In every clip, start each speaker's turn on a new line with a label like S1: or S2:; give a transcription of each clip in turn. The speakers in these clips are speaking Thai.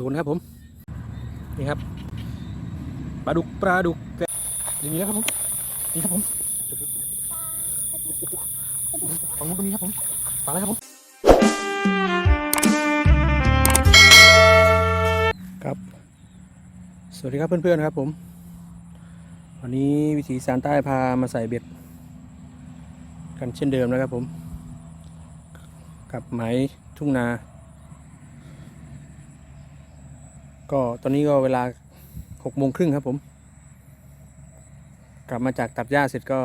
S1: ดนครับผม นี่ครับปลาดุกปลาดุกอย่างนี้แล้วครับผม นี่ครับผมฝั่งนู้นก็มีครับผมปลาอะไรครับผม ครับ สวัสดีครับเพื่อนๆครับผม วันนี้วิถีสารใต้พามาใส่เบ็ด กันเช่นเดิมนะครับผม กับไหมทุ่งนา ก็ตอนนี้ก็เวลาหกโมงครึ่งครับผม กลับมาจากตัดหญ้าเสร็จก็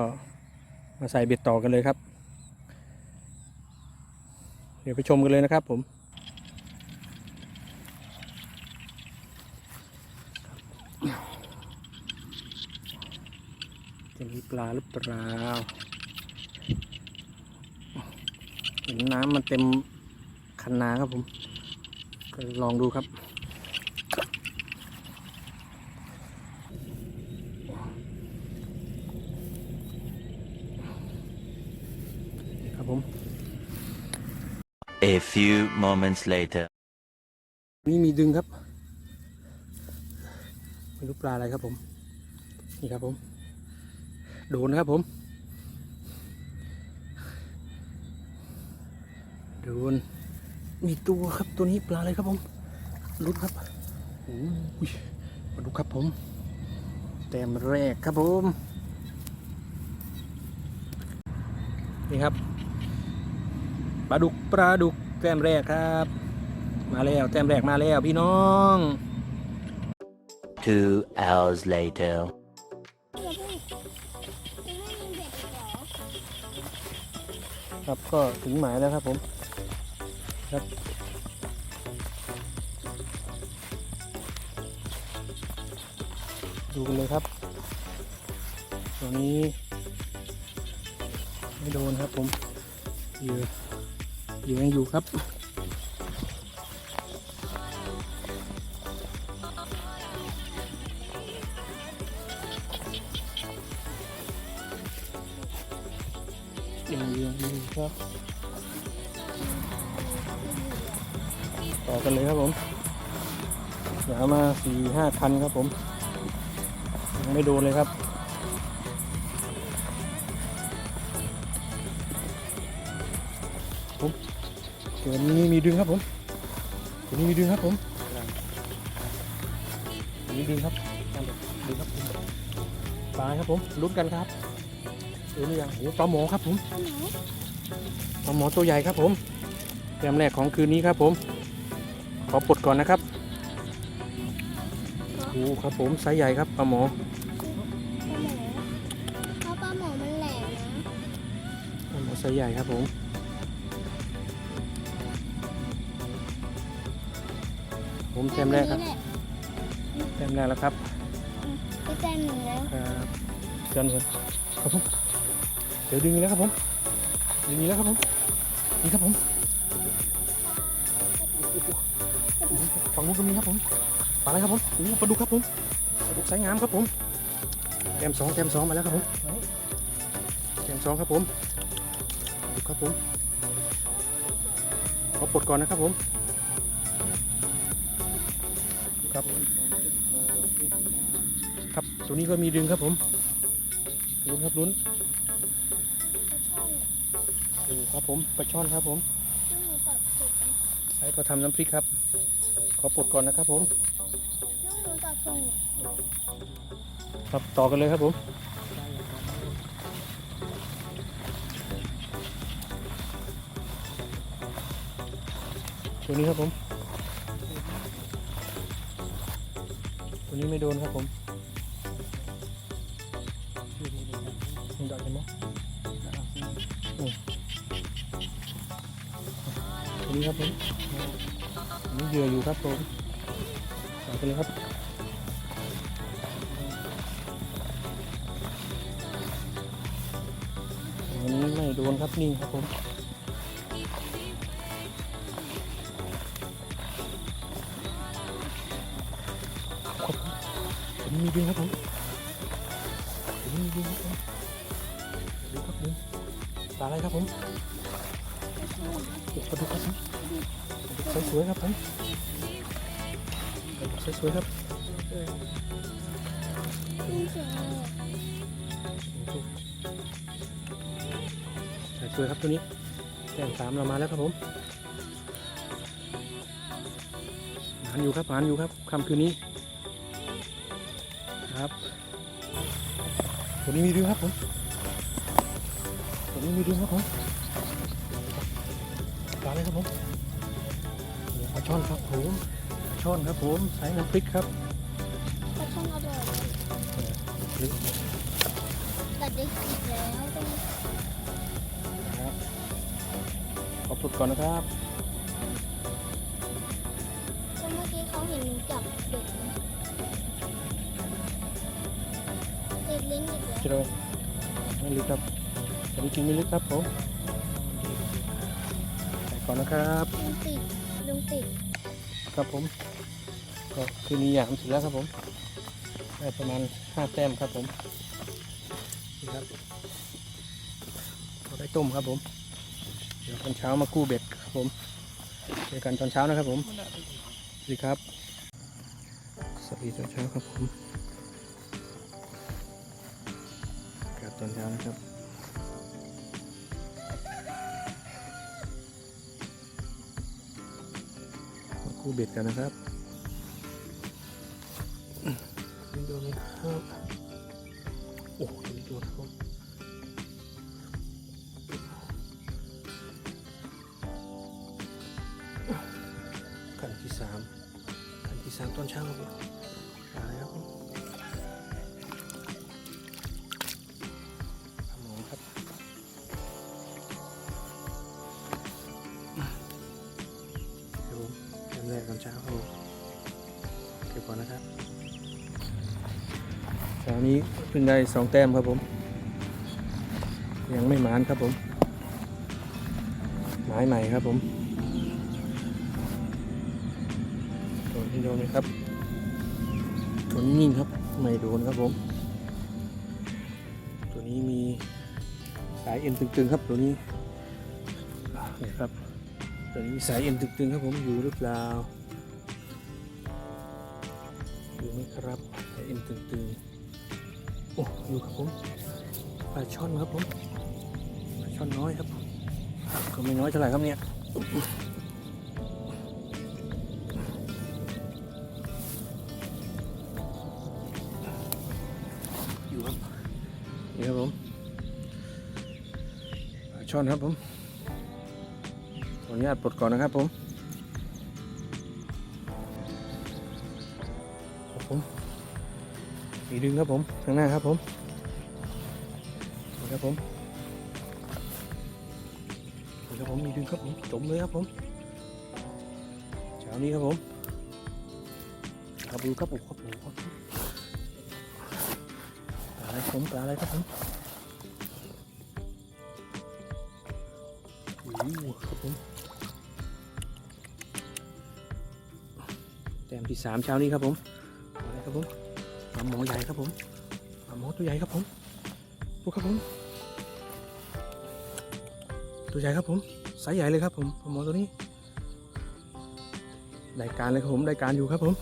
S1: มาใส่เบ็ดต่อกันเลยครับ เดี๋ยวไปชมกันเลยนะครับผมจะมีปลาหรือเปล่าเห็นน้ำมันเต็มคันนาครับผม ก็ลองดูครับ ครับผม
S2: A few moments later.
S1: นี่มีดึงครับไม่รู้ปลาอะไรครับผม นี่ครับผม โดนนะครับผม โดน มีตัวครับตัวนี้ปลาอะไรครับผมรุดครับโอ้ยมาดูครับผม แต้มแรกครับผม นี่ครับปลาดุกปลาดุก ต้มแรกครับ มาแล้วแต้มแรกมาแล้วพี่น้อง
S2: Two hours later.
S3: อย่าเพิ่งจะให้มันเด็ดเหรอ
S1: ครับก็ถึงหมายแล้วครับผมครับดูกันเลยครับ ตัวนี้ ไม่โดนครับผมเหยื่อ เหยื่อยังอยู่ครับ ยังอยู่ยังอยู่ครับ ต่อกันเลยครับผมหามาสี่ห้าคันครับผม ยังไม่โดนเลยครับ ตัวนี้มีดึงครับผมตัวนี้มีดึงครับผมตัวนี้ดึงครับดึงครับปลาครับผมลุ้นกันครับเออนี่ยังโอ้ปลาหมอครับผม
S3: อันไหน
S1: ปลาหมอตัวใหญ่ครับผมแต้มแรกของคืนนี้ครับผม ขอปลดก่อนนะครับโอ้ครับผมไซส์ใหญ่ครับปลาหมอ
S3: ปลาหมอเพราะปลาหมอมันแหลมนะ
S1: ปลาหมอไซส์ใหญ่ครับผม ผมแต้มแรกครับ
S3: นี่แหละ
S1: แต้มแรกแล้วครับ
S3: ไปแต้มหนึ่งแล้ว
S1: ครับเชิญเลยครับผมเดี๋ยวดึงอีกแล้วครับผมดึงอีกแล้วครับผมนี่ครับผมฝั่งนู้นก็มีครับผมปลาอะไรครับผมโอ้ปลาดุกครับผมปลาดุกไซส์งามครับผมแต้มสองแต้มสองมาแล้วครับผมแต้มสองครับผมดูครับผมขอปลดก่อนนะครับผม ครับ ครับตัวนี้ก็มีดึงครับผมลุ้นครับลุ้นโอ้ครับผมปลาช่อนครับผม
S3: ไหม
S1: ใช้ก็ทำน้ำพริกครับ ขอปลดก่อนนะครับผมครับต่อกันเลยครับผมตัวนี้ครับผม ตัวนี้ไม่โดนครับผมมันดักเห็นไหมอืมตัวนี้ครับผมนนี้เหยื่ออยู่ครับผมต่อไปเลยครับวันนี้ไม่โดนครับนิ่งครับผม มีดึงครับผมผมมีดึงครับผมดูครับดึงปลาอะไรครับผมปลาดุกครับผมปลาดุกสวยๆครับผมสวยๆครับ
S3: นี่เสียงอะไรอะ
S1: สวยครับตัวนี้แต้มสามเรามาแล้วครับผมหานอยู่ครับหานอยู่ครับคำคืนนี้ ครับตัวนี้มีดึงครับผมตัวนี้มีดึงครับผมปลาอะไรครับผมปลาช่อนครับผมปลาช่อนครับผมใส่น้ำพริกครับ
S3: ปลาช่อนอร่อยแต่เด็กอีกแล้วต้อง
S1: ครับขอบคุณก่อนนะครับ
S3: ก็เมื่อกี้เขาเห็นหนูจับเด็ก ลิ้นอีกแล้ว
S1: เจริญไม่ลึกครับแต่จริงๆไม่ลึกครับผมใส่ก่อนนะครับ
S3: ลุงติดลุงติด
S1: ครับผม ก็คืนนี้อยากทำเสร็จแล้วครับผมได้ประมาณห้าแต้มครับผมนี่ครับเราได้ต้มครับผม เดี๋ยวตอนเช้ามากู้เบ็ดครับผมเจอกันตอนเช้านะครับผมสวัสดีครับ สวัสดีตอนเช้าครับผม ตอนเช้านะครับมากู้เบ็ดกันนะครับนี่โดนไหมครับโอ้โหนี่โดนครับขั้นที่สามขั้นที่สามตอนเช้าครับ แรกตอนเช้าครับผมเก็บก่อนนะครับเช้านี้เพิ่งได้สองแต้มครับผม ยังไม่หมานครับผม หมายใหม่ครับผมตัวนี้โดนไหมครับตัวนี้นิ่งครับ ไม่โดนครับผม ตัวนี้มีสายเอ็นตึงๆครับตัวนี้นี่ครับ ตัวนี้มีสายเอ็นตึงๆครับผมอยู่หรือเปล่าอยู่ไหมครับสายเอ็นตึงๆโอ้อยู่ครับผมปลาช่อนครับผมปลาช่อนน้อยครับก็ไม่น้อยเท่าไหร่ครับเนี่ยอยู่ครับนี่ครับผมปลาช่อนครับผม ขออนุญาตปลดก่อนนะครับผมครับผมมีดึงครับผมข้างหน้าครับผมครับผมครับผมมีดึงครับผมจมเลยครับผมเช้านี้ครับผมครับดูครับผมครับผมครับปลาอะไรผมปลาอะไรครับผมโอ้ครับผม ต้มที่สามเช้านี้ครับผมอะไรครับผมปลาหมอใหญ่ครับผมปลาหมอตัวใหญ่ครับผมดูครับผม ตัวใหญ่ครับผมไซส์ใหญ่เลยครับผมปลาหมอตัวนี้ได้การเลยครับผมได้การอยู่ครับผม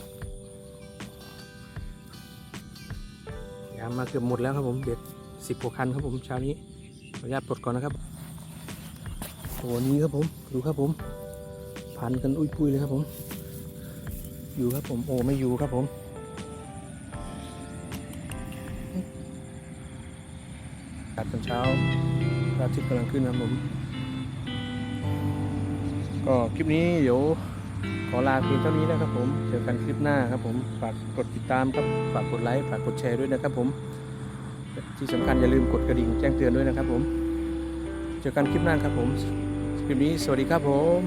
S1: ยามมาเกือบหมดแล้วครับผมเบ็ดสิบกว่าคันครับผมเช้านี้ขออนุญาตปลดก่อนนะครับตัวนี้ครับผมดูครับผมพันกันอุ้ยปุ้ยเลยครับผม อยู่ครับผมโอ้ไม่อยู่ครับผมอากาศตอนเช้าพระอาทิตย์กำลังขึ้นนะครับผม ก็คลิปนี้เดี๋ยวขอลาเพียงเท่านี้นะครับผม เจอกันคลิปหน้าครับผม ฝากกดติดตามครับ ฝากกดไลค์ ฝากกดแชร์ด้วยนะครับผม ที่สำคัญอย่าลืมกดกระดิ่งแจ้งเตือนด้วยนะครับผม เจอกันคลิปหน้าครับผม คลิปนี้สวัสดีครับผม